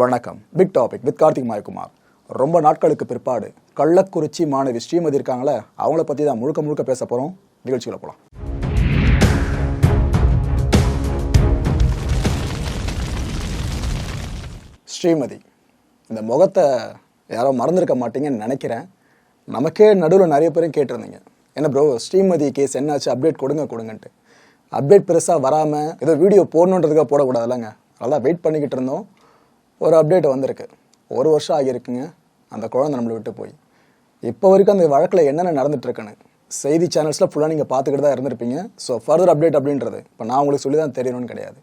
வணக்கம். Big topic with Karthik Mayakumar. ரொம்ப நாட்களுக்கு பிற்பாடு கள்ளக்குறிச்சி மாணவி ஸ்ரீமதி இருக்காங்களே அவங்கள பற்றி தான் முழுக்க முழுக்க பேச போகிறோம் நிகழ்ச்சிகளை போகலாம் ஸ்ரீமதி இந்த முகத்தை யாரோ மறந்துருக்க மாட்டீங்கன்னு நினைக்கிறேன். நமக்கே நடுவில் நிறைய பேரும் கேட்டிருந்தீங்க. என்ன ப்ரோ ஸ்ரீமதி கேஸ் என்னாச்சு? அப்டேட் கொடுங்க கொடுங்கன்ட்டு. அப்டேட் பெருசாக வராமல் ஏதோ வீடியோ போடணுன்றதுக்காக போடக்கூடாதுல்லங்க. நல்லா வெயிட் பண்ணிக்கிட்டு இருந்தோம். ஒரு அப்டேட் வந்திருக்கு. ஒரு வருஷம் ஆகியிருக்குங்க. அந்த குழந்தை நம்மளை விட்டு போய். இப்போ வரைக்கும் அந்த வழக்கில் என்னென்ன நடந்துட்டுருக்குன்னு செய்தி சேனல்ஸில் ஃபுல்லாக நீங்கள் பார்த்துக்கிட்டு தான் இருந்திருப்பீங்க. ஸோ ஃபர்தர் அப்டேட் அப்படின்றது இப்போ நான் உங்களுக்கு சொல்லி தான் தெரியணும்னு கிடையாது.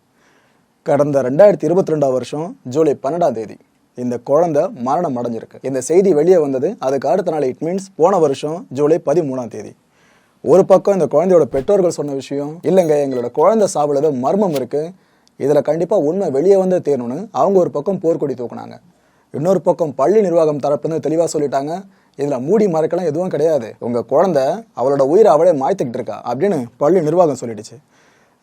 கடந்த ரெண்டாயிரத்தி இருபத்தி ரெண்டாம் வருஷம் ஜூலை பன்னெண்டாம் தேதி இந்த குழந்தை மரணம் அடைஞ்சிருக்கு. இந்த செய்தி வெளியே வந்தது. அதுக்கு அடுத்த நாள் இட் மீன்ஸ் போன வருஷம் ஜூலை பதிமூணாம் தேதி. ஒரு பக்கம் இந்த குழந்தையோட பெற்றோர்கள் சொன்ன விஷயம் இல்லைங்க எங்களோட குழந்தை சாப்பிடுறது மர்மம் இருக்குது இதில் கண்டிப்பாக உண்மை வெளியே வந்து தேரணும்னு அவங்க ஒரு பக்கம் போர்க்கொடி தூக்குனாங்க. இன்னொரு பக்கம் பள்ளி நிர்வாகம் தரப்புன்னு தெளிவாக சொல்லிட்டாங்க. இதில் மூடி மறைக்கலாம் எதுவும் கிடையாது. உங்கள் குழந்தை அவளோட உயிரை அவளே மாய்த்துக்கிட்டு இருக்கா அப்படின்னு பள்ளி நிர்வாகம் சொல்லிடுச்சு.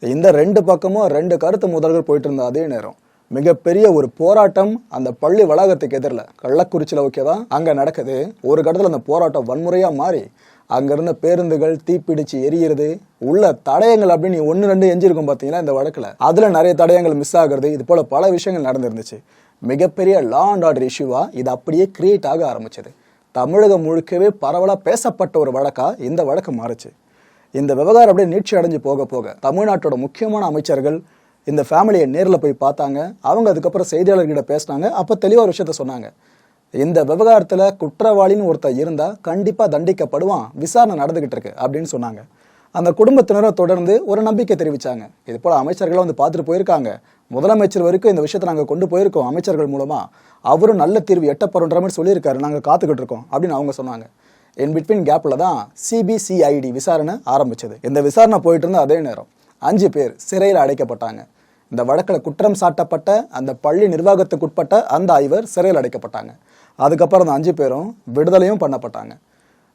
இந்த ரெண்டு பக்கமும் ரெண்டு கருத்து முதல்கள் போயிட்டு இருந்த அதே நேரம். மிகப்பெரிய ஒரு போராட்டம் அந்த பள்ளி வளாகத்துக்கு எதிரில். கள்ளக்குறிச்சியில் ஓகே தான் அங்கே நடக்குது. ஒரு கட்டத்தில் அந்த போராட்டம் வன்முறையாக மாறி அங்கிருந்த பேருந்துகள் தீப்பிடிச்சு எரியிறது உள்ள தடயங்கள் அப்படின்னு ஒன்று ரெண்டு எஞ்சிருக்கும் பார்த்தீங்கன்னா இந்த வழக்கில்? அதில் நிறைய தடயங்கள் மிஸ் ஆகிறது இது போல் பல விஷயங்கள் நடந்திருந்துச்சு. மிகப்பெரிய லா அண்ட் ஆர்டர் இஷ்யூவாக இது அப்படியே கிரியேட் ஆக ஆரம்பிச்சது. தமிழகம் முழுக்கவே பரவலாக பேசப்பட்ட ஒரு வழக்காக இந்த வழக்கு மாறுச்சு. இந்த விவகாரம் அப்படியே நீட்சி அடைஞ்சு போக போக தமிழ்நாட்டோட முக்கியமான அமைச்சர்கள் இந்த ஃபேமிலியை நேரில் போய் பார்த்தாங்க. அவங்க அதுக்கப்புறம் செய்தியாளர்கிட்ட பேசினாங்க. அப்போ தெளிவாக ஒரு விஷயத்த சொன்னாங்க. இந்த விவகாரத்தில் குற்றவாளின்னு ஒருத்தர் இருந்தால் கண்டிப்பாக தண்டிக்கப்படுவான். விசாரணை நடந்துகிட்டு இருக்கு அப்படின்னு சொன்னாங்க. அந்த குடும்பத்தினரை தொடர்ந்து ஒரு நம்பிக்கை தெரிவித்தாங்க இது போல் அமைச்சர்களை வந்து பார்த்துட்டு போயிருக்காங்க. முதலமைச்சர் வரைக்கும் இந்த விஷயத்தை நாங்கள் கொண்டு போயிருக்கோம் அமைச்சர்கள் மூலமாக அவரும் நல்ல தீர்வு எட்டப்படுற மாதிரி சொல்லியிருக்காரு. நாங்கள் காத்துக்கிட்டு இருக்கோம் அப்படின்னு அவங்க சொன்னாங்க. என் பிட்வீன் கேப்பில் தான் சிபிசிஐடி விசாரணை ஆரம்பித்தது இந்த விசாரணை போயிட்டு இருந்த அதே நேரம் அஞ்சு பேர் சிறையில் அடைக்கப்பட்டாங்க. இந்த வழக்கில் குற்றம் சாட்டப்பட்ட அந்த பள்ளி நிர்வாகத்துக்குட்பட்ட அந்த ஐவர் சிறையில் அடைக்கப்பட்டாங்க. அதுக்கப்புறம் அந்த அஞ்சு பேரும் விடுதலையும் பண்ணப்பட்டாங்க.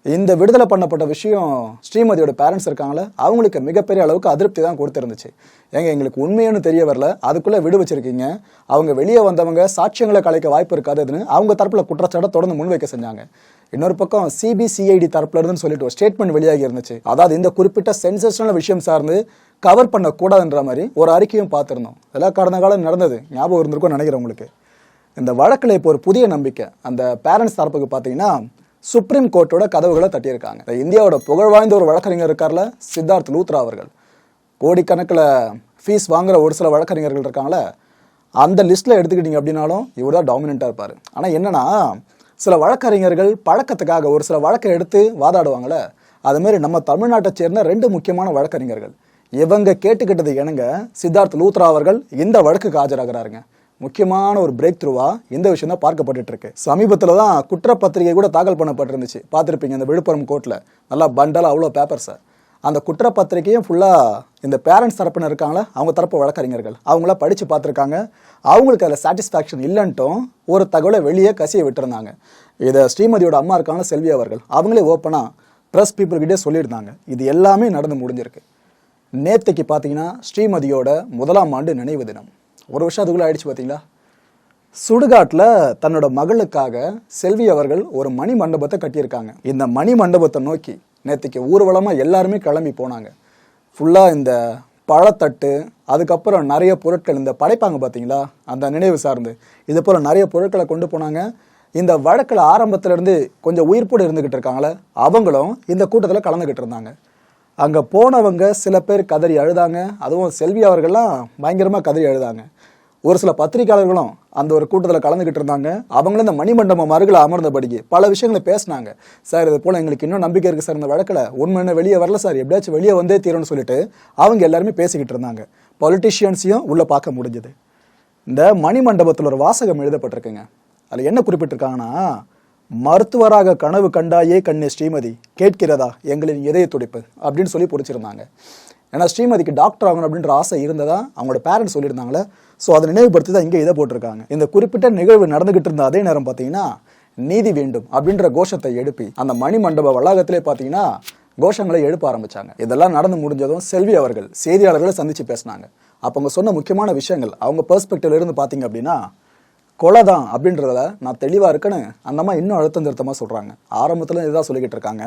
இந்த விடுதலை பண்ணப்பட்ட விஷயம் ஸ்ரீமதியோட பேரண்ட்ஸ் இருக்காங்களே அவங்களுக்கு மிகப்பெரிய அளவுக்கு அதிருப்தி தான் கொடுத்துருந்துச்சு. ஏங்க எங்களுக்கு உண்மையானு தெரிய வரல அதுக்குள்ளே விடு வச்சிருக்கீங்க. அவங்க வெளியே வந்தவங்க சாட்சியங்களை கலைக்க வாய்ப்பு இருக்காதுன்னு அவங்க தரப்பில் குற்றச்சாட்டை தொடர்ந்து முன்வைக்க செஞ்சாங்க. இன்னொரு பக்கம் சிபிசிஐடி தரப்புல இருந்துன்னு சொல்லிட்டு ஒரு ஸ்டேட்மெண்ட் வெளியாகி இருந்துச்சு. அதாவது இந்த குறிப்பிட்ட சென்சேஷனல் விஷயம் சார்ந்து கவர் பண்ணக்கூடாதுன்ற மாதிரி ஒரு அறிக்கையும் பார்த்துருந்தோம். இதெல்லாம் கடந்த காலம் நடந்தது. ஞாபகம் இருந்திருக்கும் நினைக்கிறேன் உங்களுக்கு. இந்த வழக்கில் இப்போ ஒரு புதிய நம்பிக்கை. அந்த பேரண்ட்ஸ் தரப்புக்கு பார்த்தீங்கன்னா சுப்ரீம் கோர்ட்டோட கதவுகளை தட்டியிருக்காங்க. இந்த இந்தியாவோட புகழ் வாய்ந்த ஒரு வழக்கறிஞர் இருக்கார்ல சித்தார்த் லூத்ரா அவர்கள். கோடிக்கணக்கில் ஃபீஸ் வாங்குகிற ஒரு சில வழக்கறிஞர்கள் இருக்காங்களே அந்த லிஸ்ட்டில் எடுத்துக்கிட்டீங்க அப்படின்னாலும் இவர் தான் டாமினண்ட்டாக இருப்பார். ஆனால் என்னன்னா சில வழக்கறிஞர்கள் பழக்கத்துக்காக ஒரு சில வழக்கை எடுத்து வாதாடுவாங்களே அதுமாரி நம்ம தமிழ்நாட்டை சேர்ந்த ரெண்டு முக்கியமான வழக்கறிஞர்கள். இவங்க கேட்டுக்கிட்டது எனங்க சித்தார்த் லூத்ரா அவர்கள் இந்த வழக்குக்கு ஆஜராகிறாருங்க. முக்கியமான ஒரு பிரேக் த்ரூவா இந்த விஷயம் தான் பார்க்கப்பட்டு இருக்கு சமீபத்தில் தான் குற்றப்பத்திரிகை கூட தாக்கல் பண்ணப்பட்டிருந்துச்சு. பார்த்துருப்பீங்க இந்த விழுப்புரம் கோர்ட்டில் நல்லா பண்டலாக அவ்வளோ பேப்பர்ஸை அந்த குற்றப்பத்திரிகையும் ஃபுல்லாக இந்த பேரண்ட்ஸ் தரப்புன்னு இருக்காங்களா? அவங்க தரப்பு வழக்கறிஞர்கள். அவங்கள படித்து பார்த்துருக்காங்க. அவங்களுக்கு அதில் சாட்டிஸ்ஃபேக்ஷன் இல்லைன்ட்டும் ஒரு தகவலை வெளியே கசிய விட்டுருந்தாங்க. இதை ஸ்ரீமதியோட அம்மா இருக்காங்களா செல்வி அவர்கள். அவங்களே ஓப்பனாக ப்ரெஸ் பீப்புள்கிட்டே சொல்லியிருந்தாங்க. இது எல்லாமே நடந்து முடிஞ்சிருக்கு. நேத்தைக்கு பார்த்தீங்கன்னா ஸ்ரீமதியோட முதலாம் ஆண்டு நினைவு தினம். ஒரு வருஷம் அதுக்குள்ளே ஆயிடுச்சு பார்த்தீங்களா சுடுகாட்டில் தன்னோட மகளுக்காக செல்வி அவர்கள் ஒரு மணி மண்டபத்தை கட்டியிருக்காங்க. இந்த மணி மண்டபத்தை நோக்கி நேற்றுக்கு ஊர்வலமாக எல்லாருமே கிளம்பி போனாங்க. ஃபுல்லாக இந்த பழத்தட்டு அதுக்கப்புறம் நிறைய பொருட்கள் இந்த படைப்பாங்க பார்த்தீங்களா அந்த நினைவு சார்ந்து. இது போல் நிறைய பொருட்களை கொண்டு போனாங்க. இந்த வழக்கில் ஆரம்பத்திலேருந்து கொஞ்சம் உயிர்ப்போடு இருந்துக்கிட்டு இருக்காங்களே அவங்களும் இந்த கூட்டத்தில் கலந்துக்கிட்டு இருந்தாங்க. அங்கே போனவங்க சில பேர் கதறி அழுதாங்க. அதுவும் செல்வி அவர்கள்லாம் பயங்கரமாக கதறி அழுதாங்க. ஒரு சில பத்திரிகையாளர்களும் அந்த ஒரு கூட்டத்தில் கலந்துக்கிட்டு இருந்தாங்க. அவங்களும் இந்த மணிமண்டபம் அருகில் அமர்ந்தபடிக்கு பல விஷயங்களை பேசினாங்க. சார் இது போல் எங்களுக்கு இன்னும் நம்பிக்கை இருக்குது சார் இந்த வழக்கில். உண்மையான வெளியே வரல சார். எப்படியாச்சும் வெளியே வந்தே தீரும்னு சொல்லிட்டு அவங்க எல்லாருமே பேசிக்கிட்டு இருந்தாங்க. பொலிட்டிஷியன்ஸையும் உள்ளே பார்க்க முடிஞ்சது. இந்த மணிமண்டபத்தில் ஒரு வாசகம் எழுதப்பட்டிருக்குங்க. அதில் என்ன குறிப்பிட்டிருக்காங்கன்னா மருத்துவராக கனவு கண்டாயே கண்ணே ஸ்ரீமதி. கேட்கிறதா எங்களின் இதய துடிப்பு? அப்படின்னு சொல்லி பிடிச்சிருந்தாங்க ஏன்னா ஸ்ரீமதிக்கு டாக்டர் ஆகணும் அப்படின்ற ஆசை இருந்ததா? அவங்களோட பேரண்ட்ஸ் சொல்லியிருந்தாங்களே ஸோ அதை நினைவுபடுத்தி தான் இங்கே இதை போட்டிருக்காங்க. இந்த குறிப்பிட்ட நிகழ்வு நடந்துகிட்டு இருந்த அதே நேரம் பார்த்தீங்கன்னா நீதி வேண்டும் அப்படின்ற கோஷத்தை எழுப்பி அந்த மணி மண்டப வளாகத்திலே பார்த்தீங்கன்னா கோஷங்களை எழுப்ப ஆரம்பிச்சாங்க. இதெல்லாம் நடந்து முடிஞ்சதும் செல்வி அவர்கள் செய்தியாளர்களை சந்திச்சு பேசினாங்க. அப்போ அவங்க சொன்ன முக்கியமான விஷயங்கள் அவங்க பெர்ஸ்பெக்டிவ்ல இருந்து பார்த்தீங்க அப்படின்னா கொலை தான் அப்படின்றதுல நான் தெளிவாக இருக்கேன்னு அந்த அம்மா இன்னும் அழுத்தம் திருத்தமாக சொல்கிறாங்க ஆரம்பத்தில் இதுதான் சொல்லிக்கிட்டு இருக்காங்க.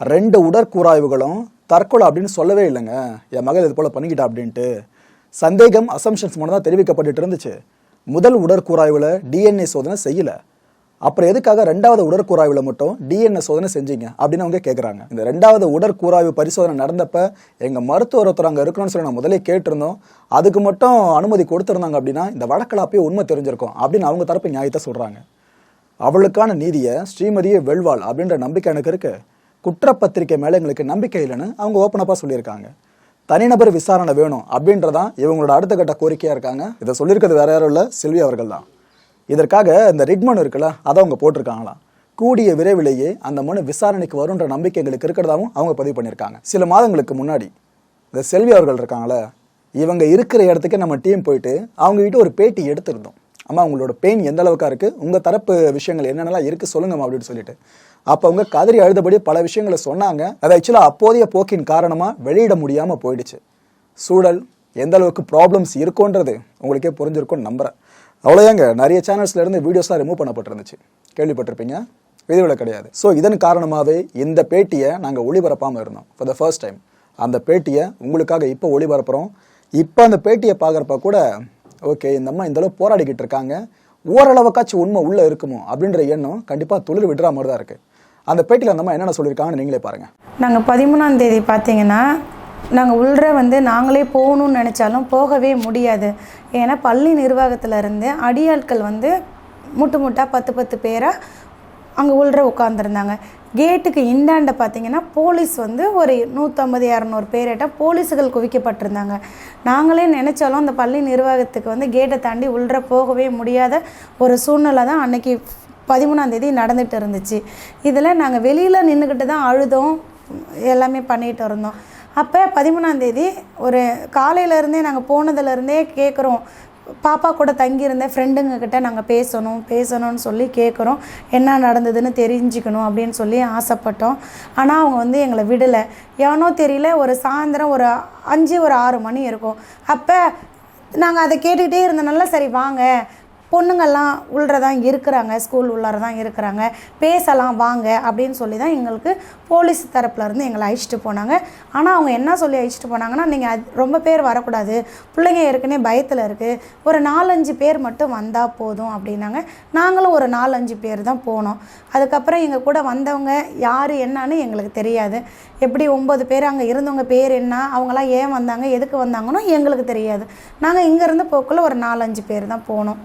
ரெண்டு உடற்கூறாய்வுகளும் தற்கொலை அப்படின்னு சொல்லவே இல்லைங்க. என் மகள் இது போல் பண்ணிக்கிட்டா அப்படின்ட்டு சந்தேகம் அசம்ஷன்ஸ் மட்டும் தான் தெரிவிக்கப்பட்டுட்டு இருந்துச்சு. முதல் உடற்கூறாய்வில் டிஎன்ஏ சோதனை செய்யலை. அப்புறம் எதுக்காக ரெண்டாவது உடற்கூறாய்வில் மட்டும் டிஎன்ஏ சோதனை செஞ்சீங்க? அப்படின்னு அவங்க கேட்குறாங்க இந்த ரெண்டாவது உடற்கூறாய்வு பரிசோதனை நடந்தப்ப எங்கள் மருத்துவர் ஒருத்தர் அங்கே இருக்கணும்னு சொல்லி நான் முதலே கேட்டிருந்தோம். அதுக்கு மட்டும் அனுமதி கொடுத்துருந்தாங்க அப்படின்னா இந்த வழக்கில் அப்பயே உண்மை தெரிஞ்சிருக்கும் அப்படின்னு அவங்க தரப்பு நியாயத்தை சொல்கிறாங்க அவளுக்கான நீதியை ஸ்ரீமதியை வெல்வாள் அப்படின்ற நம்பிக்கை எனக்கு இருக்கு. குற்றப்பத்திரிக்கை மேலே எங்களுக்கு நம்பிக்கை இல்லைன்னு அவங்க ஓப்பனப்பாக சொல்லியிருக்காங்க. தனிநபர் விசாரணை வேணும் அப்படின்றதான் இவங்களோட அடுத்த கட்ட கோரிக்கையாக இருக்காங்க. இதை சொல்லியிருக்கிறது வேற யாரும் இல்லை செல்வி அவர்கள் தான். இதற்காக இந்த ரிட்மன் இருக்குல்ல அதை அவங்க போட்டிருக்காங்களாம் கூடிய விரைவிலேயே அந்த மனு விசாரணைக்கு வரும்ன்ற நம்பிக்கை எங்களுக்கு இருக்கிறதாவும் அவங்க பதிவு பண்ணியிருக்காங்க. சில மாதங்களுக்கு முன்னாடி இந்த செல்வி அவர்கள் இருக்காங்களே இவங்க இருக்கிற இடத்துக்கு நம்ம டீம் போயிட்டு அவங்ககிட்ட ஒரு பேட்டி எடுத்திருந்தோம். அம்மா உங்களோட பெயின் எந்த அளவுக்கா இருக்கு? உங்க தரப்பு விஷயங்கள் என்னென்னலாம் இருக்கு சொல்லுங்கம்மா அப்படின்னு சொல்லிட்டு. அப்போ அவங்க கதறி அழுதபடி பல விஷயங்களை சொன்னாங்க. அது ஆக்சுவலாக அப்போதைய போக்கின் காரணமா வெளியிட முடியாம போயிடுச்சு. சூழல் எந்த அளவுக்கு ப்ராப்ளம்ஸ் இருக்கோன்றது உங்களுக்கே புரிஞ்சிருக்கும்னு நம்புறேன். அவ்வளோதாங்க. நிறைய சேனல்ஸ்ல இருந்து வீடியோஸ்லாம் ரிமூவ் பண்ணப்பட்டிருந்துச்சு. கேள்விப்பட்டிருப்பீங்க? விதிவிலை கிடையாது. ஸோ இதன் காரணமாகவே இந்த பேட்டியை நாங்கள் ஒளிபரப்பாமல் இருந்தோம். ஃபார் த ஃபர்ஸ்ட் டைம் அந்த பேட்டியை உங்களுக்காக இப்போ ஒளிபரப்புகிறோம் இப்போ அந்த பேட்டியை பார்க்குறப்ப கூட ஓகே இந்த அம்மா இந்த அளவு போராடிக்கிட்டு இருக்காங்க. ஓரளவுக்காச்சும் உண்மை உள்ளே இருக்குமோ அப்படின்ற எண்ணம் கண்டிப்பாக துளிர் விடுற மாதிரி தான் இருக்குது அந்த பேட்டியில் அந்த அம்மா என்னென்ன சொல்லியிருக்காங்கன்னு நீங்களே பாருங்கள் நாங்கள் பதிமூணாம் தேதி பார்த்தீங்கன்னா நாங்கள் உள்ளே வந்து நாங்களே போகணும்னு நினச்சாலும் போகவே முடியாது. ஏன்னா பள்ளி நிர்வாகத்திலேருந்து அடியாட்கள் வந்து முட்டு முட்டாக பத்து பத்து பேராக அங்கே உள்ள உட்காந்துருந்தாங்க கேட்டுக்கு இந்தாண்ட பார்த்தீங்கன்னா போலீஸ் வந்து ஒரு நூற்றம்பது இரநூறு பேர்கிட்ட போலீஸுகள் குவிக்கப்பட்டிருந்தாங்க. நாங்களே நினச்சாலும் அந்த பள்ளி நிர்வாகத்துக்கு வந்து கேட்டை தாண்டி உள்ள போகவே முடியாத ஒரு சூழ்நிலை தான் அன்னைக்கு பதிமூணாம் தேதி நடந்துட்டு இருந்துச்சு. இதில் நாங்கள் வெளியில் நின்றுக்கிட்டு தான் அழுதோம் எல்லாமே பண்ணிகிட்டு இருந்தோம். அப்போ பதிமூணாந்தேதி ஒரு காலையிலேருந்தே நாங்கள் போனதுலேருந்தே கேட்குறோம் பாப்பா கூட தங்கியிருந்தேன் ஃப்ரெண்டுங்க கிட்ட நாங்கள் பேசணும் பேசணும்னு சொல்லி கேட்குறோம் என்ன நடந்ததுன்னு தெரிஞ்சுக்கணும் அப்படின்னு சொல்லி ஆசைப்பட்டோம். ஆனால் அவங்க வந்து எங்களை விடலை. ஏனோ தெரியல ஒரு சாயந்தரம் ஒரு அஞ்சு ஒரு ஆறு மணி இருக்கும். அப்போ நாங்கள் அதை கேட்டுக்கிட்டே இருந்தனால சரி வாங்க. பொண்ணுங்கள்லாம் உள்ளே தான் இருக்கிறாங்க ஸ்கூல் உள்ளார தான் இருக்கிறாங்க. பேசலாம் வாங்க அப்படின்னு சொல்லி தான் எங்களுக்கு போலீஸ் தரப்புலேருந்து எங்களை அழைச்சிட்டு போனாங்க. ஆனால் அவங்க என்ன சொல்லி அழைச்சிட்டு போனாங்கன்னா நீங்கள் ரொம்ப பேர் வரக்கூடாது. பிள்ளைங்க ஏற்கனவே பயத்தில் இருக்குது ஒரு நாலஞ்சு பேர் மட்டும் வந்தால் போதும் அப்படின்னாங்க. நாங்களும் ஒரு நாலஞ்சு பேர் தான் போனோம். அதுக்கப்புறம் எங்கள் கூட வந்தவங்க யார் என்னன்னு எங்களுக்கு தெரியாது. எப்படி ஒம்பது பேர் அங்கே இருந்தவங்க பேர் என்ன அவங்களாம் ஏன் வந்தாங்க எதுக்கு வந்தாங்கன்னு எங்களுக்கு தெரியாது. நாங்கள் இங்கேருந்து போக்குள்ள ஒரு நாலஞ்சு பேர் தான் போனோம்.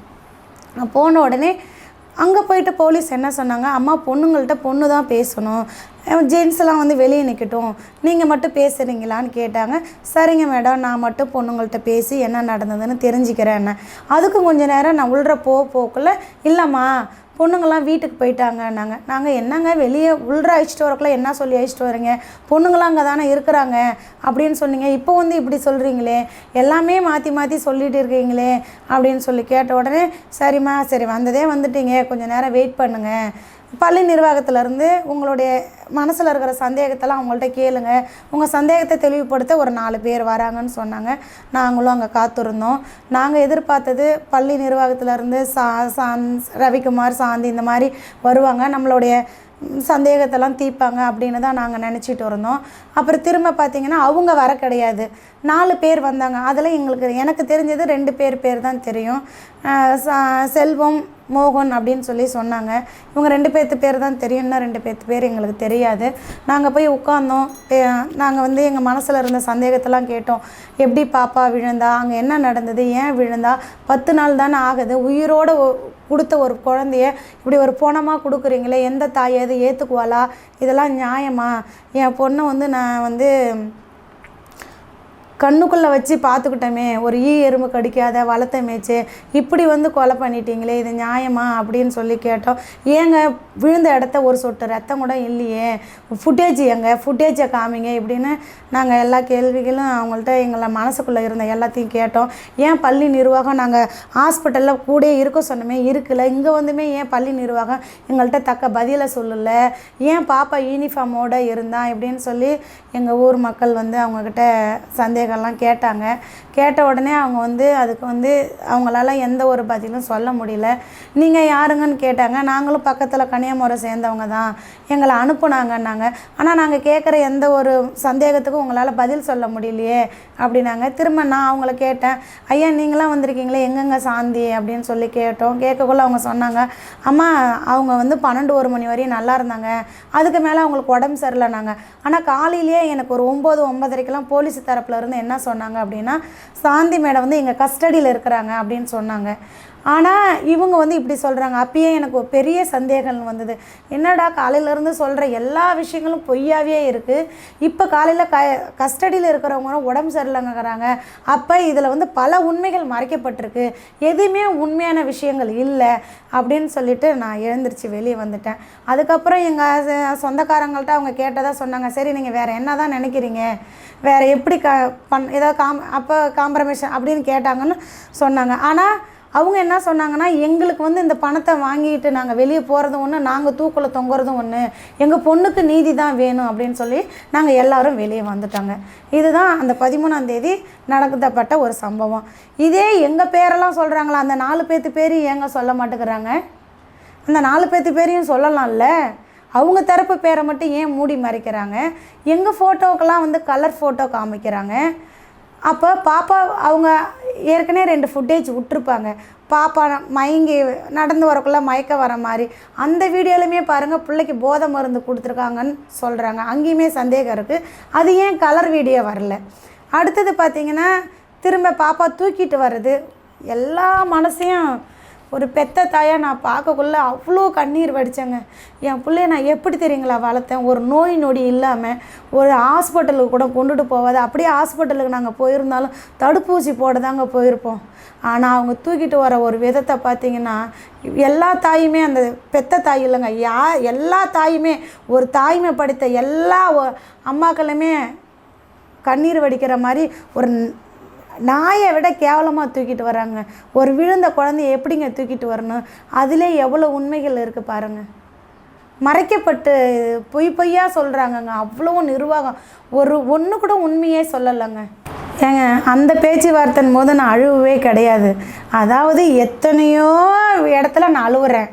நான் போன உடனே அங்கே போயிட்டு போலீஸ் என்ன சொன்னாங்க? அம்மா பொண்ணுங்கள்கிட்ட பொண்ணு தான் பேசணும். ஜென்ஸ்லாம் வந்து வெளியே நிற்கட்டும் நீங்கள் மட்டும் பேசுகிறீங்களான்னு கேட்டாங்க. சரிங்க மேடம் நான் மட்டும் பொண்ணுங்கள்ட்ட பேசி என்ன நடந்ததுன்னு தெரிஞ்சுக்கிறேன் அதுக்கும் கொஞ்ச நேரம் நான் உள்ள போ போக்குள்ள இல்லைம்மா பொண்ணுங்கள்லாம் வீட்டுக்கு போயிட்டாங்கன்னாங்க. நாங்கள் என்னங்க வெளியே உள்ளே அழைச்சிட்டு வரக்குள்ள என்ன சொல்லி அழைச்சிட்டு வரீங்க? பொண்ணுங்களாம் அங்கே தானே இருக்கிறாங்க. அப்படின்னு சொன்னீங்க. இப்போ வந்து இப்படி சொல்கிறீங்களே எல்லாமே மாற்றி மாற்றி சொல்லிட்டு இருக்கீங்களே அப்படின்னு சொல்லி கேட்ட உடனே சரிம்மா சரி வந்ததே வந்துட்டீங்க. கொஞ்சம் நேரம் வெயிட் பண்ணுங்கள் பள்ளி நிர்வாகத்திலேருந்து உங்களுடைய மனசில் இருக்கிற சந்தேகத்தெல்லாம் அவங்கள்ட்ட கேளுங்க. உங்கள் சந்தேகத்தை தெளிவுபடுத்த ஒரு நாலு பேர் வராங்கன்னு சொன்னாங்க. நாங்களும் அங்கே காத்திருந்தோம். நாங்கள் எதிர்பார்த்தது பள்ளி நிர்வாகத்திலேருந்து சா சாந்த் ரவிக்குமார் சாந்தி இந்த மாதிரி வருவாங்க. நம்மளுடைய சந்தேகத்தெல்லாம் தீர்ப்பாங்க அப்படின்னு தான் நாங்கள் நினச்சிட்டு இருந்தோம். அப்புறம் திரும்ப பார்த்தீங்கன்னா அவங்க வர கிடையாது. நாலு பேர் வந்தாங்க. அதில் எங்களுக்கு எனக்கு தெரிஞ்சது ரெண்டு பேர் பேர் தான் தெரியும். ச- செல்வம் மோகன் அப்படின்னு சொல்லி சொன்னாங்க. இவங்க ரெண்டு பேர்த்து பேர் தான் தெரியும்னா ரெண்டு பேர்த்து பேர் எங்களுக்கு தெரியாது. நாங்கள் போய் உட்காந்தோம் நாங்கள் வந்து எங்கள் மனசில் இருந்த சந்தேகத்தெல்லாம் கேட்டோம். எப்படி பாப்பா விழுந்தா? அங்கே என்ன நடந்தது? ஏன் விழுந்தா? பத்து நாள் தானே ஆகுது. உயிரோட கொடுத்த ஒரு குழந்தைய இப்படி ஒரு போனமாக கொடுக்குறீங்களே எந்த தாய் எது ஏற்றுக்குவாளா இதெல்லாம் நியாயமா? என் பொண்ணை வந்து நான் வந்து கண்ணுக்குள்ளே வச்சு பார்த்துக்கிட்டோமே ஒரு ஈ எறும்பு கடிக்காத வளர்த்த மேய்ச்சி இப்படி வந்து கொலை பண்ணிட்டீங்களே இது நியாயமா அப்படின்னு சொல்லி கேட்டோம். ஏங்க விழுந்த இடத்த ஒரு சொட்டு ரத்தம் கூட இல்லையே. ஃபுட்டேஜ் எங்க ஃபுட்டேஜை காமிங்க இப்படின்னு நாங்கள் எல்லா கேள்விகளும் அவங்கள்ட்ட எங்களை மனசுக்குள்ளே இருந்த எல்லாத்தையும் கேட்டோம். ஏன் பள்ளி நிர்வாகம் நாங்கள் ஹாஸ்பிட்டலில் கூட இருக்க சொன்னோமே இருக்கலை இங்கே வந்துமே ஏன் பள்ளி நிர்வாகம் எங்கள்கிட்ட தக்க பதிலை சொல்லலை? ஏன் பாப்பா யூனிஃபார்மோடு இருந்தான் இப்படின்னு சொல்லி எங்கள் ஊர் மக்கள் வந்து அவங்கக்கிட்ட சந்தேகம் சந்தேகம்லாம் கேட்டாங்க. கேட்ட உடனே அவங்க வந்து அதுக்கு வந்து அவங்களால எந்த ஒரு பதிலும் சொல்ல முடியல. நீங்கள் யாருங்கன்னு கேட்டாங்க. நாங்களும் பக்கத்தில் கன்னியாகுமரி சேர்ந்தவங்க தான். எங்களை அனுப்புனாங்கன்னாங்க. ஆனால் நாங்கள் கேட்குற எந்த ஒரு சந்தேகத்துக்கும் உங்களால் பதில் சொல்ல முடியலையே அப்படின்னாங்க. திரும்ப நான் அவங்கள கேட்டேன். ஐயா நீங்களாம் வந்திருக்கீங்களே எங்கெங்க சாந்தி? அப்படின்னு சொல்லி கேட்டோம். கேட்கக்குள்ள அவங்க சொன்னாங்க அம்மா அவங்க வந்து பன்னெண்டு ஒரு மணி வரையும் நல்லா இருந்தாங்க. அதுக்கு மேலே அவங்களுக்கு உடம்பு சரியில்லைனாங்க ஆனால் காலையிலேயே எனக்கு ஒரு ஒம்பது ஒம்பதரைக்கெல்லாம் போலீஸ் தரப்புல இருந்து என்ன சொன்னாங்க அப்படின்னா சாந்தி மேடம் வந்து எங்கள் கஸ்டடியில் இருக்கிறாங்க அப்படின்னு சொன்னாங்க. ஆனால் இவங்க வந்து இப்படி சொல்கிறாங்க அப்பயே எனக்கு ஒரு பெரிய சந்தேகம் வந்தது. என்னடா காலையிலேருந்து சொல்கிற எல்லா விஷயங்களும் பொய்யாவே இருக்குது இப்போ காலையில் க கஸ்டடியில் இருக்கிறவங்களும் உடம்பு சரியில்லைங்கிறாங்க. அப்போ இதில் வந்து பல உண்மைகள் மறைக்கப்பட்டிருக்கு. எதுவுமே உண்மையான விஷயங்கள் இல்லை அப்படின்னு சொல்லிட்டு நான் எழுந்திரிச்சு வெளியே வந்துட்டேன். அதுக்கப்புறம் எங்கள் சொந்தக்காரங்கள்ட்ட அவங்க கேட்டதாக சொன்னாங்க. சரி நீங்கள் வேறு என்ன தான் நினைக்கிறீங்க? வேறு எப்படி க பண் ஏதாவது காம் அப்போ காம்ப்ரமைஷன் அப்படின்னு கேட்டாங்கன்னு சொன்னாங்க. ஆனால் அவங்க என்ன சொன்னாங்கன்னா எங்களுக்கு வந்து இந்த பணத்தை வாங்கிட்டு நாங்கள் வெளியே போகிறதும் ஒன்று நாங்கள் தூக்கில் தொங்குறதும் ஒன்று எங்கள் பொண்ணுக்கு நீதி தான் வேணும் அப்படின்னு சொல்லி நாங்கள் எல்லாரும் வெளியே வந்துட்டாங்க. இதுதான் அந்த பதிமூணாம் தேதி நடக்கப்பட்ட ஒரு சம்பவம். இதே எங்கள் பேரெல்லாம் சொல்கிறாங்களா அந்த நாலு பேத்து பேரையும் ஏங்க சொல்ல மாட்டேங்கிறாங்க? அந்த நாலு பேத்து பேரையும் சொல்லலாம்ல? அவங்க தரப்பு பேரை மட்டும் ஏன் மூடி மறைக்கிறாங்க? எங்கள் ஃபோட்டோக்கெல்லாம் வந்து கலர் ஃபோட்டோ காமிக்கிறாங்க? அப்போ பாப்பா அவங்க ஏற்கனவே ரெண்டு ஃபுட்டேஜ் விட்டுருப்பாங்க. பாப்பா மயங்கி நடந்து வரக்குள்ளே மயக்க வர மாதிரி. அந்த வீடியோலையுமே பாருங்கள் பிள்ளைக்கு போதை மருந்து கொடுத்துருக்காங்கன்னு சொல்கிறாங்க அங்கேயுமே சந்தேகம் இருக்குது அது ஏன் கலர் வீடியோ வரல? அடுத்தது பார்த்திங்கன்னா திரும்ப பாப்பா தூக்கிட்டு வர்றது எல்லா மனசையும் ஒரு பெத்த தாயாக நான் பார்க்கக்குள்ள அவ்வளோ கண்ணீர் வடித்தேங்க என் பிள்ளைய நான் எப்படி தெரியுங்களா வளர்த்தேன்? ஒரு நோய் நொடி இல்லாமல் ஒரு ஹாஸ்பிட்டலுக்கு கூட கொண்டுட்டு போவாது. அப்படியே ஹாஸ்பிட்டலுக்கு நாங்கள் போயிருந்தாலும் தடுப்பூசி போட தாங்க போயிருப்போம். ஆனால் அவங்க தூக்கிட்டு வர ஒரு விதத்தை பார்த்தீங்கன்னா எல்லா தாயுமே அந்த பெத்த தாய் இல்லைங்க. யா எல்லா தாயுமே ஒரு தாய்மை படித்த எல்லா அம்மாக்களுமே கண்ணீர் வடிக்கிற மாதிரி ஒரு நாயை விட கேவலமாக தூக்கிட்டு வராங்க ஒரு விழுந்த குழந்தைய எப்படிங்க தூக்கிட்டு வரணும்? அதிலே எவ்வளோ உண்மைகள் இருக்குது பாருங்கள் மறைக்கப்பட்டு பொய் பொய்யா சொல்கிறாங்கங்க அவ்வளோ நிர்வாகம். ஒரு ஒன்று கூட உண்மையே சொல்லலைங்க. ஏங்க அந்த பேச்சுவார்த்தையின் போது நான் அழுவே கிடையாது. அதாவது எத்தனையோ இடத்துல நான் அழுவுறேன்.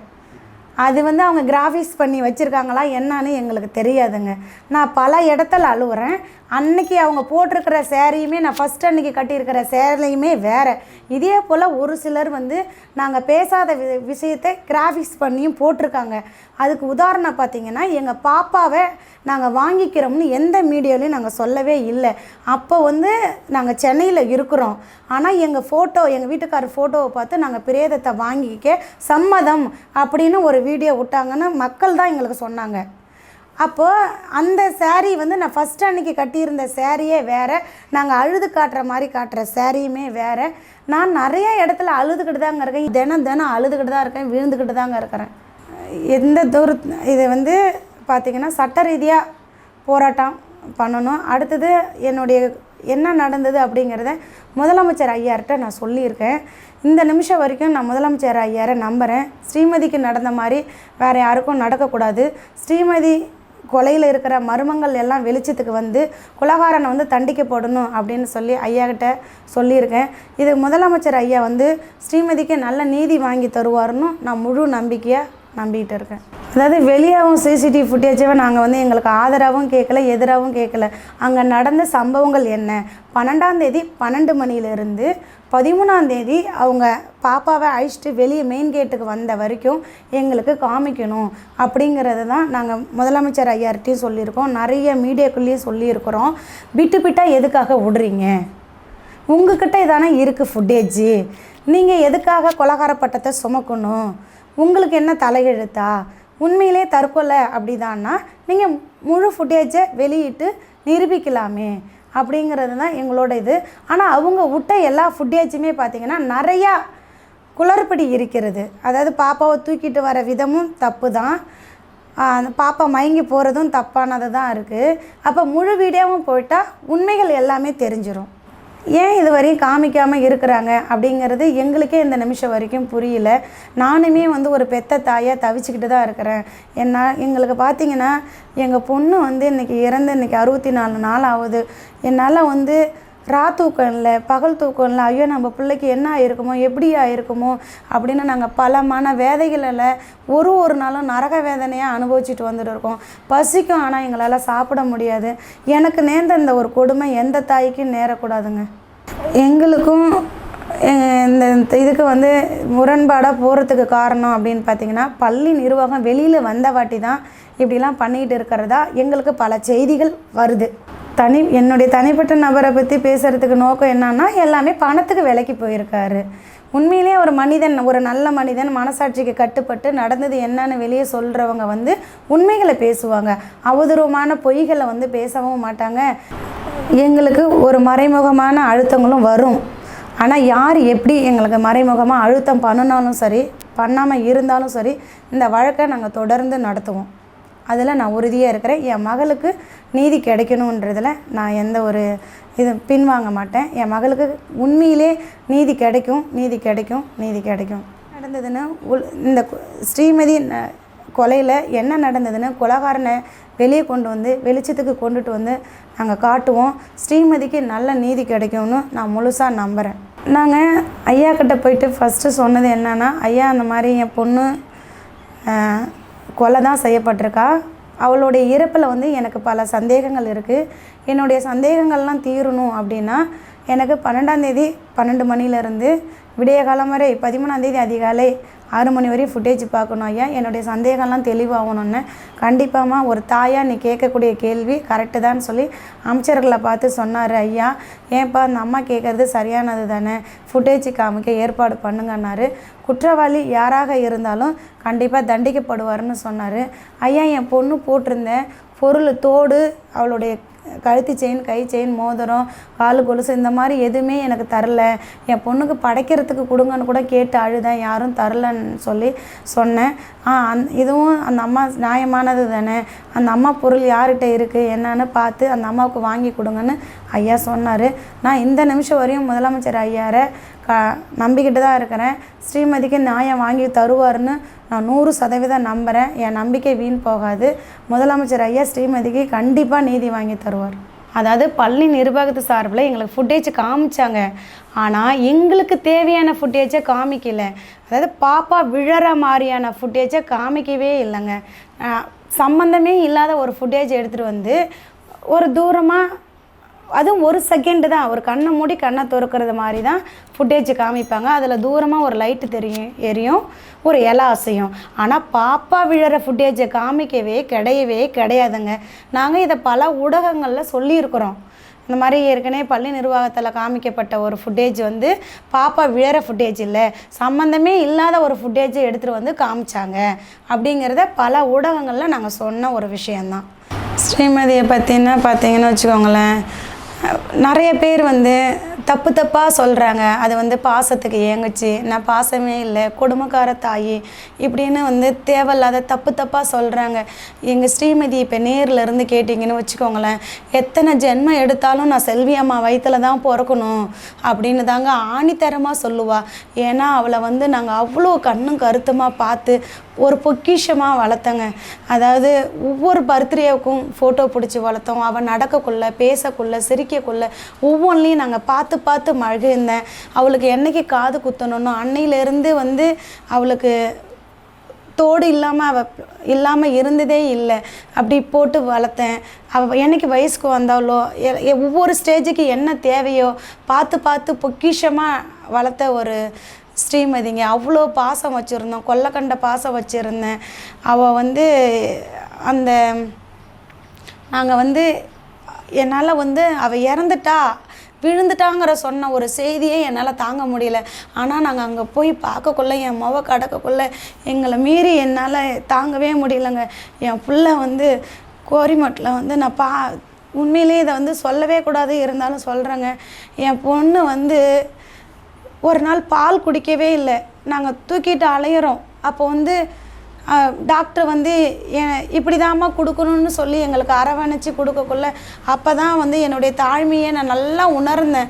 அது வந்து அவங்க கிராஃபிக்ஸ் பண்ணி வச்சுருக்காங்களா என்னன்னு எங்களுக்கு தெரியாதுங்க. நான் பல இடத்துல அழுவுறேன். அன்னைக்கு அவங்க போட்டிருக்கிற சேரீயுமே நான் ஃபஸ்ட் அன்னைக்கு கட்டியிருக்கிற சேரலையுமே வேறு. இதே போல் ஒரு சிலர் வந்து நாங்கள் பேசாத வி விஷயத்தை கிராஃபிக்ஸ் பண்ணியும் போட்டிருக்காங்க. அதுக்கு உதாரணம் பார்த்தீங்கன்னா எங்கள் பாப்பாவை நாங்கள் வாங்கிக்கிறோம்னு எந்த மீடியாலையும் நாங்கள் சொல்லவே இல்லை. அப்போ வந்து நாங்கள் சென்னையில் இருக்கிறோம். ஆனால் எங்கள் ஃபோட்டோ எங்கள் வீட்டுக்காரர் ஃபோட்டோவை பார்த்து நாங்கள் பிரேதத்தை வாங்கிக்க சம்மதம் அப்படின்னு ஒரு வீடியோ விட்டாங்கன்னு மக்கள் தான் எங்களுக்கு சொன்னாங்க. அப்போது அந்த saree வந்து நான் ஃபஸ்ட் அன்னைக்கு கட்டியிருந்த சேரீயே வேறு நாங்கள் அழுது காட்டுற மாதிரி காட்டுற சேரீயுமே வேறு. நான் நிறைய இடத்துல அழுதுகிட்டு தாங்க இருக்கேன். தினம் தினம் அழுதுகிட்டு தான் இருக்கேன் விழுந்துக்கிட்டு தாங்க இருக்கிறேன். எந்த தூர இது வந்து பார்த்திங்கன்னா சட்ட ரீதியாக போராட்டம் பண்ணணும். அடுத்தது என்னுடைய என்ன நடந்தது அப்படிங்கிறத முதலமைச்சர் ஐயார்கிட்ட நான் சொல்லியிருக்கேன். இந்த நிமிஷம் வரைக்கும் நான் முதலமைச்சர் ஐயாரை நம்புகிறேன் ஸ்ரீமதிக்கு நடந்த மாதிரி வேறு யாருக்கும் நடக்கக்கூடாது. ஸ்ரீமதி கொலையில் இருக்கிற மர்மங்கள் எல்லாம் வெளிச்சத்துக்கு வந்து குலகாரனை வந்து தண்டிக்கப்படணும் அப்படின்னு சொல்லி ஐயா கிட்ட சொல்லியிருக்கேன். இது முதலமைச்சர் ஐயா வந்து ஸ்ரீமதிக்கு நல்ல நீதி வாங்கி தருவார்னு நான் முழு நம்பிக்கையாக நம்பிக்கிட்டு இருக்கேன். அதாவது வெளியாகவும் சிசிடிவி ஃபுட்டேஜை நாங்கள் வந்து எங்களுக்கு ஆதரவும் கேட்கல எதிராகவும் கேட்கல. அங்கே நடந்த சம்பவங்கள் என்ன? பன்னெண்டாம் தேதி பன்னெண்டு மணியிலிருந்து பதிமூணாம் தேதி அவங்க பாப்பாவை அழிச்சிட்டு வெளியே மெயின் கேட்டுக்கு வந்த வரைக்கும் எங்களுக்கு காமிக்கணும் அப்படிங்கிறது தான் நாங்கள் முதலமைச்சர் ஐயார்ட்டையும் சொல்லியிருக்கோம். நிறைய மீடியாக்குள்ளேயும் சொல்லியிருக்கிறோம். பிட்டு பிட்டாக எதுக்காக விடுறீங்க? உங்ககிட்ட இதானே இருக்குது ஃபுட்டேஜு நீங்கள் எதுக்காக கொலகார பட்டத்தை சுமக்கணும்? உங்களுக்கு என்ன தலையெழுத்தா? உண்மையிலே தற்கொலை அப்படிதான்னா நீங்கள் முழு ஃபுட்டேஜை வெளியிட்டு நிரூபிக்கலாமே. அப்படிங்கிறது தான் எங்களோட இது. ஆனால் அவங்க விட்ட எல்லா ஃபுட்டேஜுமே பார்த்திங்கன்னா நிறையா குளறுபடி இருக்கிறது. அதாவது பாப்பாவை தூக்கிட்டு வர விதமும் தப்பு தான் அந்த பாப்பா மயங்கி போகிறதும் தப்பானது தான் இருக்குது அப்போ முழு வீடியோவும் போயிட்டால் உண்மைகள் எல்லாமே தெரிஞ்சிடும் ஏன் இது வரையும் காமிக்காமல் இருக்கிறாங்க அப்படிங்கிறது எங்களுக்கே இந்த நிமிஷம் வரைக்கும் புரியல. நானுமே வந்து ஒரு பெத்த தாயாக தவிச்சுக்கிட்டு தான் இருக்கிறேன். என்ன எங்களுக்கு பார்த்தீங்கன்னா எங்கள் பொண்ணு வந்து இன்றைக்கி இறந்து இன்றைக்கி அறுபத்தி நாலு நாள் ஆகுது. என்னால் வந்து ரா தூக்கம் இல்லை பகல் தூக்கம் இல்லை ஐயோ நம்ம பிள்ளைக்கு என்ன ஆயிருக்குமோ எப்படி ஆயிருக்குமோ அப்படின்னு நாங்கள் பல மன வேதைகளில் ஒரு ஒரு நாளும் நரக வேதனையாக அனுபவிச்சுட்டு வந்துட்டு இருக்கோம். பசிக்கும் ஆனால் எங்களால் சாப்பிட முடியாது. எனக்கு நேர்ந்த இந்த ஒரு கொடுமை எந்த தாய்க்கும் நேரக்கூடாதுங்க. எங்களுக்கும் இந்த இதுக்கு வந்து முரண்பாடாக போகிறதுக்கு காரணம் அப்படின்னு பார்த்தீங்கன்னா பள்ளி நிர்வாகம் வெளியில் வந்த வாட்டி தான் இப்படிலாம் பண்ணிகிட்டு இருக்கிறதா எங்களுக்கு பல செய்திகள் வருது. தனி என்னுடைய தனிப்பட்ட நபரை பற்றி பேசுகிறதுக்கு நோக்கம் என்னன்னா எல்லாமே பணத்துக்கு விலைக்கு போயிருக்காரு. உண்மையிலேயே ஒரு மனிதன் ஒரு நல்ல மனிதன் மனசாட்சிக்கு கட்டுப்பட்டு நடந்தது என்னன்னு வெளியே சொல்கிறவங்க வந்து உண்மைகளை பேசுவாங்க. அவதூறமான பொய்களை வந்து பேசவும் மாட்டாங்க. எங்களுக்கு ஒரு மறைமுகமான அழுத்தங்களும் வரும். ஆனால் யார் எப்படி எங்களுக்கு மறைமுகமாக அழுத்தம் பண்ணினாலும் சரி பண்ணாமல் இருந்தாலும் சரி இந்த வழக்கை நாங்கள் தொடர்ந்து நடத்துவோம். அதில் நான் உறுதியாக இருக்கிறேன். என் மகளுக்கு நீதி கிடைக்கணுன்றதில் நான் எந்த ஒரு இது பின்வாங்க மாட்டேன். என் மகளுக்கு உண்மையிலே நீதி கிடைக்கும் நீதி கிடைக்கும் நீதி கிடைக்கும். நடந்ததுன்னு உள் இந்த ஸ்ரீமதி ந- கொலையில் என்ன நடந்ததுன்னு கொலகாரனை வெளியே கொண்டு வந்து வெளிச்சத்துக்கு கொண்டுட்டு வந்து நாங்கள் காட்டுவோம். ஸ்ரீமதிக்கு நல்ல நீதி கிடைக்கும்னு நான் முழுசாக நம்புகிறேன் நாங்கள் ஐயா கிட்டே போயிட்டு ஃபஸ்ட்டு சொன்னது என்னன்னா ஐயா அந்த மாதிரி என் பொண்ணு கொலை தான் செய்யப்பட்டிருக்கா? அவளுடைய இறப்பில் வந்து எனக்கு பல சந்தேகங்கள் இருக்குது என்னுடைய சந்தேகங்கள்லாம் தீரணும் அப்படின்னா எனக்கு பன்னெண்டாம் தேதி பன்னெண்டு மணிலேருந்து விடிய காலம் வரை பதிமூணாந்தேதி அதிகாலை ஆறு மணி வரையும் ஃபுட்டேஜ் பார்க்கணும் ஐயா. என்னுடைய சந்தேகம்லாம் தெளிவாகணும்னு. கண்டிப்பாம்மா ஒரு தாயாக நீ கேட்கக்கூடிய கேள்வி கரெக்டு தான் சொல்லி அமைச்சர்களை பார்த்து சொன்னார் ஐயா. ஏன்ப்பா அந்த அம்மா கேட்குறது சரியானது தானே? ஃபுட்டேஜ் காமிக்க ஏற்பாடு பண்ணுங்கன்னாரு. குற்றவாளி யாராக இருந்தாலும் கண்டிப்பாக தண்டிக்கப்படுவார்னு சொன்னார். ஐயா என் பொண்ணு போட்டிருந்தேன். பொருள் தோடு அவளுடைய கழுத்து செயின் கை செயின் மோதிரம் காலு கொலுசு இந்த மாதிரி எதுவுமே எனக்கு தரல. என் பொண்ணுக்கு படைக்கிறதுக்கு கொடுங்கன்னு கூட கேட்டு அழுதேன். யாரும் தரலன்னு சொல்லி சொன்னேன். ஆ அந் இதுவும் அந்த அம்மா நியாயமானது தானே? அந்த அம்மா பொருள் யார்கிட்ட இருக்குது என்னன்னு பார்த்து அந்த அம்மாவுக்கு வாங்கி கொடுங்கன்னு ஐயா சொன்னார். நான் இந்த நிமிஷம் வரையும் முதலமைச்சர் ஐயாரை க நம்பிக்கிட்டு தான் இருக்கிறேன். ஸ்ரீமதிக்கு நியாயம் வாங்கி தருவார்னு நான் நூறு சதவீதம் நம்புகிறேன் என் நம்பிக்கை வீண் போகாது. முதலமைச்சர் ஐயா ஸ்ரீமதிக்கு கண்டிப்பாக நீதி வாங்கி தருவார். அதாவது பள்ளி நிர்வாகத்து சார்பில் எங்களுக்கு ஃபுட்டேஜ் காமிச்சாங்க. ஆனால் எங்களுக்கு தேவையான ஃபுட்டேஜை காமிக்கல. அதாவது பாப்பா விழற மாதிரியான ஃபுட்டேஜை காமிக்கவே இல்லைங்க. சம்மந்தமே இல்லாத ஒரு ஃபுட்டேஜ் எடுத்துகிட்டு வந்து ஒரு தூரமாக அதுவும் ஒரு செகண்டு தான். ஒரு கண்ணை மூடி கண்ணை திறக்கிறது மாதிரி தான் ஃபுட்டேஜ் காமிப்பாங்க. அதில் தூரமாக ஒரு லைட்டு தெரியும் எரியும். ஒரு இலை அசையும். ஆனால் பாப்பா விழற ஃபுட்டேஜை காமிக்கவே கிடையவே கிடையாதுங்க. நாங்கள் இதை பல ஊடகங்களில் சொல்லியிருக்கிறோம். இந்த மாதிரி ஏற்கனவே பள்ளி நிர்வாகத்தில் காமிக்கப்பட்ட ஒரு ஃபுட்டேஜ் வந்து பாப்பா விழற ஃபுட்டேஜ் இல்லை சம்மந்தமே இல்லாத ஒரு ஃபுட்டேஜை எடுத்துகிட்டு வந்து காமிச்சாங்க. அப்படிங்கிறத பல ஊடகங்களில் நாங்கள் சொன்ன ஒரு விஷயந்தான் ஸ்ரீமதியை பற்றினா பார்த்தீங்கன்னு வச்சுக்கோங்களேன் நிறைய பேர் வந்து தப்பு தப்பாக சொல்கிறாங்க அது வந்து பாசத்துக்கு ஏங்குச்சு நான் பாசமே இல்லை. கொடுமைக்கார தாயி இப்படின்னு வந்து தேவையில்லாத தப்பு தப்பாக சொல்கிறாங்க எங்கள் ஸ்ரீமதி இப்போ நேரில் இருந்து கேட்டிங்கன்னு வச்சுக்கோங்களேன். எத்தனை ஜென்மம் எடுத்தாலும் நான் செல்வி அம்மா வயிற்றில் தான் பிறக்கணும் அப்படின்னு தாங்க ஆணித்தரமாக சொல்லுவாள் ஏன்னா அவளை வந்து நாங்கள் அவ்வளோ கண்ணும் கருத்துமாக பார்த்து ஒரு பொக்கிஷமாக வளர்த்தங்க. அதாவது ஒவ்வொரு பர்த்டேவுக்கும் ஃபோட்டோ பிடிச்சி வளர்த்தோம். அவள் நடக்கக்குள்ளே பேசக்குள்ளே சிரிக்கக்குள்ள ஒவ்வொன்றையும் நாங்கள் பார்த்து பார்த்து மகிழ்ந்தேன் அவளுக்கு என்னைக்கு காது குத்தணும்னோ அன்னையிலேருந்து வந்து அவளுக்கு தோடு இல்லாமல் அவள் இல்லாமல் இருந்ததே இல்லை. அப்படி போட்டு வளர்த்தேன். அவள் என்னைக்கு வயசுக்கு வந்தாலோ ஒவ்வொரு ஸ்டேஜுக்கு என்ன தேவையோ பார்த்து பார்த்து பொக்கிஷமாக வளர்த்த ஒரு ஸ்ரீமதிங்க. அவ்வளோ பாசம் வச்சுருந்தோம். கொல்லக்கண்ட பாசம் வச்சுருந்தேன். அவள் வந்து அந்த நாங்கள் வந்து என்னால் வந்து அவள் இறந்துட்டா விழுந்துட்டாங்கிற சொன்ன ஒரு செய்தியே என்னால் தாங்க முடியல. ஆனால் நாங்கள் அங்கே போய் பார்க்கக்குள்ள என் முக கடக்கக்குள்ள எங்களை மீறி என்னால் தாங்கவே முடியலங்க. என் பிள்ளை வந்து கோரிமட்டில் வந்து நான் பா உண்மையிலேயே இதை வந்து சொல்லவே கூடாது இருந்தாலும் சொல்கிறேங்க என் பொண்ணு வந்து ஒரு நாள் பால் குடிக்கவே இல்லை. நாங்கள் தூக்கிட்டு அலையிறோம். அப்போ வந்து டாக்டர் வந்து இப்படி தாம்மா கொடுக்கணும்னு சொல்லி எங்களுக்கு அரவணைச்சு கொடுக்கக்குள்ள அப்போ தான் வந்து என்னுடைய தாழ்மையை நான் நல்லா உணர்ந்தேன்.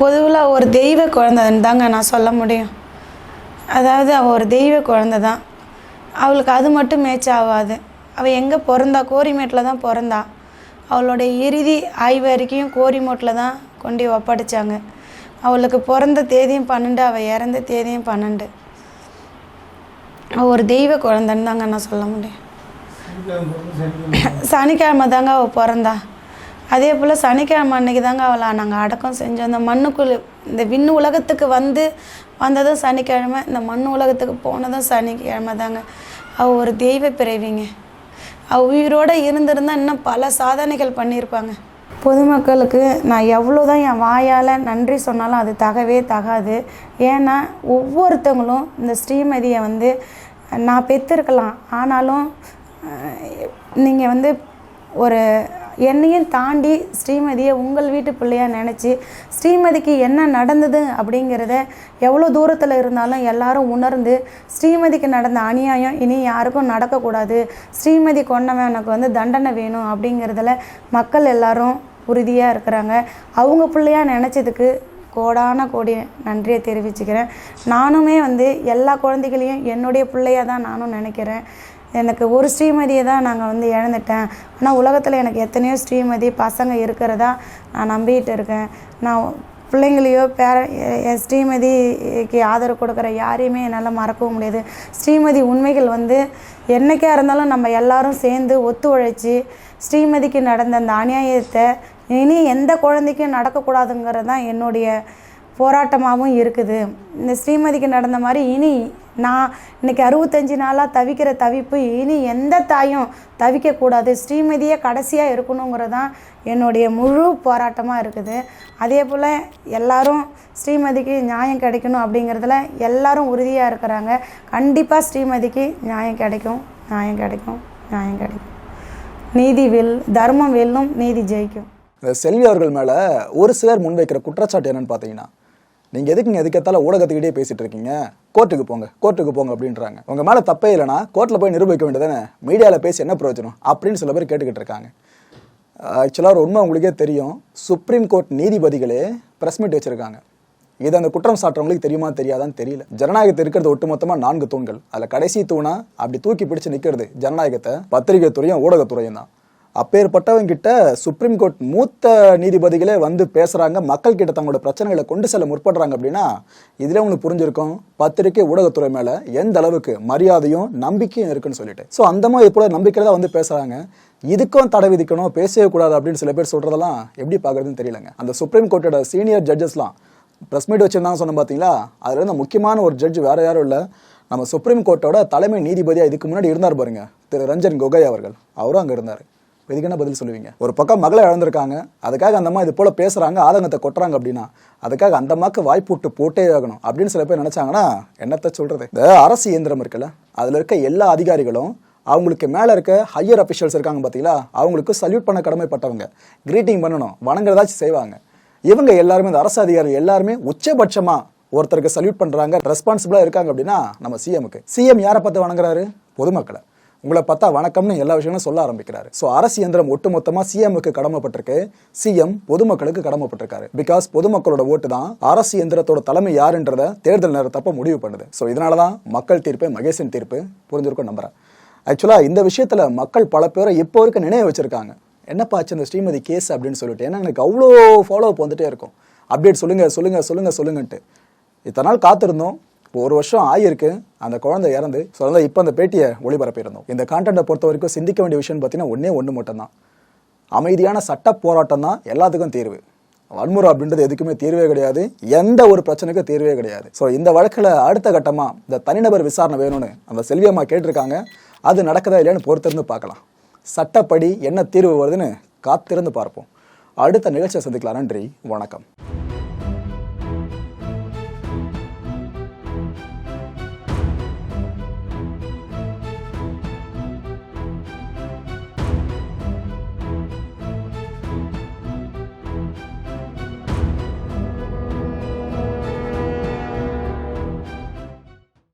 பொதுவில் ஒரு தெய்வ குழந்தைன்னு தாங்க நான் சொல்ல முடியும். அதாவது அவள் ஒரு தெய்வ குழந்தை தான் அவளுக்கு அது மட்டும் மேட்ச் ஆகாது. அவள் எங்கே பிறந்தா? கோரிமேட்டில் தான் பிறந்தா. அவளுடைய இறுதி ஆய்வு அறிக்கையும் கோரிமேட்டில் தான் கொண்டு ஒப்படைச்சாங்க. அவளுக்கு பிறந்த தேதியும் பன்னெண்டு அவள் இறந்த தேதியும் பன்னெண்டு. ஒரு தெய்வ குழந்தைன்னு தாங்க நான் சொல்ல முடியும். சனிக்கிழமை தாங்க அவள் பிறந்தா. அதே போல் சனிக்கிழமை அன்னைக்கு தாங்க அவளை நாங்கள் அடக்கம் செஞ்சோம். அந்த மண்ணுக்குள்ள இந்த விண்ணு உலகத்துக்கு வந்து வந்ததும் சனிக்கிழமை இந்த மண் உலகத்துக்கு போனதும் சனிக்கிழமை தாங்க. அவள் ஒரு தெய்வ பிறவிங்க. அவள் உயிரோடு இருந்திருந்தா இன்னும் பல சாதனைகள் பண்ணியிருப்பாங்க. பொதுமக்களுக்கு நான் எவ்வளோ தான் என் வாயால் நன்றி சொன்னாலும் அது தகவே தகாது. ஏன்னா ஒவ்வொருத்தவங்களும் இந்த ஸ்ரீமதியை வந்து நான் பெற்றிருக்கலாம் ஆனாலும் நீங்கள் வந்து ஒரு என்னையும் தாண்டி ஸ்ரீமதியை உங்கள் வீட்டு பிள்ளையாக நினச்சி ஸ்ரீமதிக்கு என்ன நடந்தது அப்படிங்கிறத எவ்வளோ தூரத்தில் இருந்தாலும் எல்லாரும் உணர்ந்து ஸ்ரீமதிக்கு நடந்த அநியாயம் இனி யாருக்கும் நடக்கக்கூடாது. ஸ்ரீமதி கொண்டவனுக்கு வந்து தண்டனை வேணும் அப்படிங்கிறதுல மக்கள் எல்லாரும் உறுதியாக இருக்கிறாங்க. அவங்க பிள்ளையாக நினச்சதுக்கு கோடான கோடி நன்றியை தெரிவிச்சுக்கிறேன். நானுமே வந்து எல்லா குழந்தைகளையும் என்னுடைய பிள்ளையாக தான் நானும் நினைக்கிறேன். எனக்கு ஒரு ஸ்ரீமதியை தான் நாங்கள் வந்து இழந்துட்டேன். ஆனால் உலகத்தில் எனக்கு எத்தனையோ ஸ்ரீமதி பசங்க இருக்கிறதா நான் நம்பிக்கிட்டு இருக்கேன். நான் பிள்ளைங்களையோ பேர என் ஸ்ரீமதிக்கு ஆதரவு கொடுக்குற யாரையுமே என்னால் மறக்கவும் முடியாது. ஸ்ரீமதி உண்மைகள் வந்து என்னைக்கா இருந்தாலும் நம்ம எல்லாரும் சேர்ந்து ஒத்து உழைச்சி ஸ்ரீமதிக்கு நடந்த அந்த அநியாயத்தை இனி எந்த குழந்தைக்கும் நடக்கக்கூடாதுங்கிறது தான் என்னுடைய போராட்டமாகவும் இருக்குது. இந்த ஸ்ரீமதிக்கு நடந்த மாதிரி இனி நான் இன்னைக்கு அறுபத்தஞ்சு நாளாக தவிக்கிற தவிப்பு இனி எந்த தாயும் தவிக்கக்கூடாது. ஸ்ரீமதியே கடைசியாக இருக்கணுங்கிறது தான் என்னுடைய முழு போராட்டமாக இருக்குது. அதே போல் எல்லாரும் ஸ்ரீமதிக்கு நியாயம் கிடைக்கணும் அப்படிங்கிறதுல எல்லாரும் உறுதியாக இருக்கிறாங்க. கண்டிப்பாக ஸ்ரீமதிக்கு நியாயம் கிடைக்கும் நியாயம் கிடைக்கும் நியாயம் கிடைக்கும். நீதி வெல் தர்மம் வெல்லும் நீதி ஜெயிக்கும். இந்த செல்வி அவர்கள் மேலே ஒரு சிலர் முன்வைக்கிற குற்றச்சாட்டு என்னன்னு பார்த்தீங்கன்னா நீங்கள் எதுக்குங்க எதுக்கத்தால ஊடகத்துக்கிட்டே பேசிட்டு இருக்கீங்க? கோர்ட்டுக்கு போங்க கோர்ட்டுக்கு போங்க அப்படின்றாங்க. உங்கள் மேலே தப்பே இல்லைனா கோர்ட்டில் போய் நிரூபிக்க வேண்டியதானே? மீடியாவில் பேசி என்ன பிரயோஜனம்? அப்படின்னு சில பேர் கேட்டுக்கிட்டு இருக்காங்க. ஆக்சுவலாக ஒரு உண்மை உங்களுக்கே தெரியும். சுப்ரீம் கோர்ட் நீதிபதிகளே ப்ரெஸ் மீட் வச்சுருக்காங்க. இது அந்த குற்றம் சாட்டுறவங்களுக்கு தெரியுமா தெரியாதான்னு தெரியல. ஜனநாயகத்தை இருக்கிறது ஒட்டுமொத்தமாக நான்கு தூண்கள். அதில் கடைசி தூணா அப்படி தூக்கி பிடிச்சு நிற்கிறது ஜனநாயகத்தை பத்திரிகை துறையும் ஊடகத்துறையும் தான். அப்பேற்பட்டவங்கிட்ட சுப்ரீம் கோர்ட் மூத்த நீதிபதிகளே வந்து பேசுகிறாங்க மக்கள் கிட்ட தங்களோட பிரச்சனைகளை கொண்டு செல்ல முற்படுறாங்க அப்படின்னா இதில் உங்களுக்கு புரிஞ்சிருக்கும். பத்திரிகை ஊடகத்துறை மேலே எந்த அளவுக்கு மரியாதையும் நம்பிக்கையும் இருக்குன்னு சொல்லிட்டு. ஸோ அந்த மாதிரி போல நம்பிக்கையில தான் வந்து பேசுகிறாங்க இதுக்கும் தடை விதிக்கணும் பேசவே கூடாது அப்படின்னு சில பேர் சொல்கிறதெல்லாம் எப்படி பார்க்குறதுன்னு தெரியலங்க. அந்த சுப்ரீம் கோர்ட்டோட சீனியர் ஜட்ஜஸ்லாம் ப்ரெஸ் மீட் வச்சுருந்தாங்க சொன்ன பார்த்தீங்களா அதில் இருந்த முக்கியமான ஒரு ஜட்ஜ் வேறு யாரும் இல்லை. நம்ம சுப்ரீம் கோர்ட்டோட தலைமை நீதிபதியாக இதுக்கு முன்னாடி இருந்தார் பாருங்க. திரு ரஞ்சன் கோகை அவர்கள். அவரும் அங்கே இருந்தார். இதுக்கு என்ன பதில் சொல்லுவீங்க? ஒரு பக்கம் மகளை இழந்திருக்காங்க அதுக்காக அந்த அம்மா இது போல பேசுறாங்க ஆதங்கத்தை கொட்டுறாங்க அப்படின்னா அதுக்காக அந்த அம்மாக்கு வாய்ப்புட்டு போட்டே ஆகணும் அப்படின்னு சில பேர் நினைச்சாங்கன்னா என்னத்த சொல்றது? இந்த அரசு இயந்திரம் இருக்குல்ல அதுல இருக்க எல்லா அதிகாரிகளும் அவங்களுக்கு மேல இருக்க ஹையர் அபிஷியல்ஸ் இருக்காங்க பாத்தீங்களா அவங்களுக்கு சல்யூட் பண்ண கடமைப்பட்டவங்க. கிரீட்டிங் பண்ணணும் வணங்குறதாச்சும் செய்வாங்க. இவங்க எல்லாருமே இந்த அரசு அதிகாரிகள் எல்லாருமே உச்சபட்சமா ஒருத்தருக்கு சல்யூட் பண்றாங்க ரெஸ்பான்சிபிளா இருக்காங்க அப்படின்னா நம்ம சிஎம்க்கு சிஎம் யாரை பார்த்து வணங்குறாரு? பொதுமக்களை. உங்களை பார்த்தா வணக்கம்னு எல்லா விஷயங்களும் சொல்ல ஆரம்பிக்கிறாரு. ஸோ அரசு இயந்திரம் ஒட்டுமொத்தமா சிஎம்க்கு கடமைப்பட்டிருக்கு. சிஎம் பொதுமக்களுக்கு கடமைப்பட்டிருக்காரு. பிகாஸ் பொதுமக்களோட ஓட்டு தான் அரசு இயந்திரத்தோட தலைமை யாருன்றத தேர்தல் நேரத்தப்ப முடிவு பண்ணுது. ஸோ இதனால தான் மக்கள் தீர்ப்பு மகேசன் தீர்ப்பு புரிஞ்சிருக்கும் நம்புறேன். ஆக்சுவலாக இந்த விஷயத்துல மக்கள் பல பேரை இப்போ இருக்க நினைவு வச்சிருக்காங்க. என்னப்பா ஆச்சு இந்த ஸ்ரீமதி கேஸ்? அப்படின்னு சொல்லிட்டு. ஏன்னா எனக்கு அவ்வளோ ஃபாலோ அப் வந்துட்டே இருக்கும். அப்டேட் சொல்லுங்கள் சொல்லுங்க சொல்லுங்க சொல்லுங்கன்ட்டு. இத்தனை நாள் காத்திருந்தோம். இப்போ ஒரு வருஷம் ஆகியிருக்கு அந்த குழந்தை இறந்து ஸோ அதனால் இப்போ அந்த பேட்டியை ஒளிபரப்பியிருந்தோம். இந்த கான்டென்ட்டை பொறுத்த வரைக்கும் சிந்திக்க வேண்டிய விஷயம் பார்த்தீங்கன்னா ஒன்றே ஒன்று மட்டும்தான். அமைதியான சட்ட போராட்டம் தான் எல்லாத்துக்கும் தீர்வு. வன்முறை அப்படின்றது எதுக்குமே தீர்வே கிடையாது. எந்த ஒரு பிரச்சனைக்கும் தீர்வே கிடையாது. ஸோ இந்த வழக்கில் அடுத்த கட்டமாக இந்த தனிநபர் விசாரணை வேணும்னு அந்த செல்வியம்மா கேட்டிருக்காங்க. அது நடக்குதா இல்லையான்னு பொறுத்திருந்து பார்க்கலாம். சட்டப்படி என்ன தீர்வு வருதுன்னு காத்திருந்து பார்ப்போம். அடுத்த நிகழ்ச்சியை சந்திக்கலாம். நன்றி. வணக்கம்.